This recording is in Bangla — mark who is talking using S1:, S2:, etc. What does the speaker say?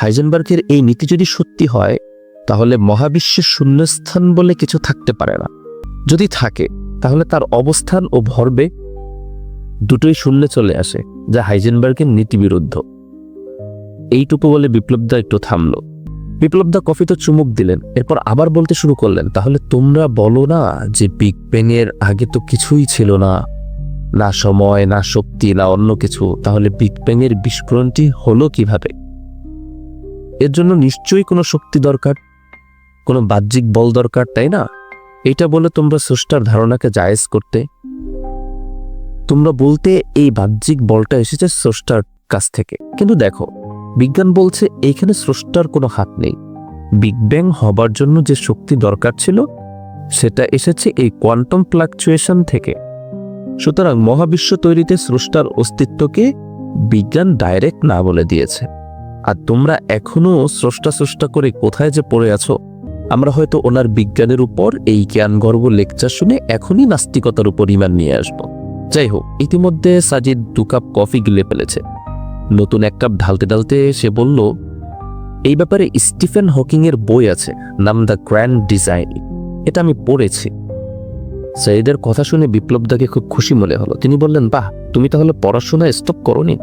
S1: হাইজেনবার্গের এই নীতি যদি সত্যি হয়, তাহলে মহাবিশ্বের শূন্যস্থান বলে কিছু থাকতে পারে না। যদি থাকে, তাহলে তার অবস্থান ও ভরবেগ দুটোই শূন্যে চলে আসে, যা হাইজেনবার্গের নীতিবিরুদ্ধ। এইটুকু বলে বিপ্লবদা একটু থামল। বিপ্লবদা কফিতে চুমুক দিলেন, এরপর আবার বলতে শুরু করলেন, তাহলে তোমরা বলো না যে বিগ ব্যাংয়ের আগে তো কিছুই ছিল না। না সময়, না শক্তি, না অন্য কিছু। তাহলে বিগ ব্যাংয়ের বিস্ফোরণটি হলো কীভাবে? এর জন্য নিশ্চয়ই কোনো শক্তি দরকার, কোনো বাহ্যিক বল দরকার, তাই না? এটা বলে তোমরা স্রষ্টার ধারণাকে জায়েজ করতে, তোমরা বলতে এই বাহ্যিক বলটা এসেছে স্রষ্টার কাছ থেকে। কিন্তু দেখো, বিজ্ঞান বলছে এইখানে স্রষ্টার কোনো হাত নেই। বিগ ব্যাং হবার জন্য যে শক্তি দরকার ছিল, সেটা এসেছে এই কোয়ান্টাম ফ্লাকচুয়েশন থেকে। সুতরাং মহাবিশ্ব তৈরিতে স্রষ্টার অস্তিত্বকে বিজ্ঞান ডাইরেক্ট না বলে দিয়েছে। আর তোমরা এখনও স্রষ্টা স্রষ্টা করে কোথায় যে পড়ে আছো? আমরা হয়তো ওনার বিজ্ঞানের উপর এই জ্ঞানগর্ব লেকচার শুনে এখনই নাস্তিকতার উপর ইমান নিয়ে আসব। যাই হোক, ইতিমধ্যে সাজিদ দু কাপ কফি গিলে ফেলেছে। নতুন এক কাপ ঢালতে ঢালতে সে বলল, এই ব্যাপারে স্টিফেন হকিংয়ের বই আছে, নাম দ্য গ্র্যান্ড ডিজাইন। এটা আমি পড়েছি। সাইদের কথা শুনে বিপ্লবদাকে খুব খুশি মনে হলো। তিনি বললেন, বাহ, তুমি তাহলে পড়াশোনা স্টপ করনি?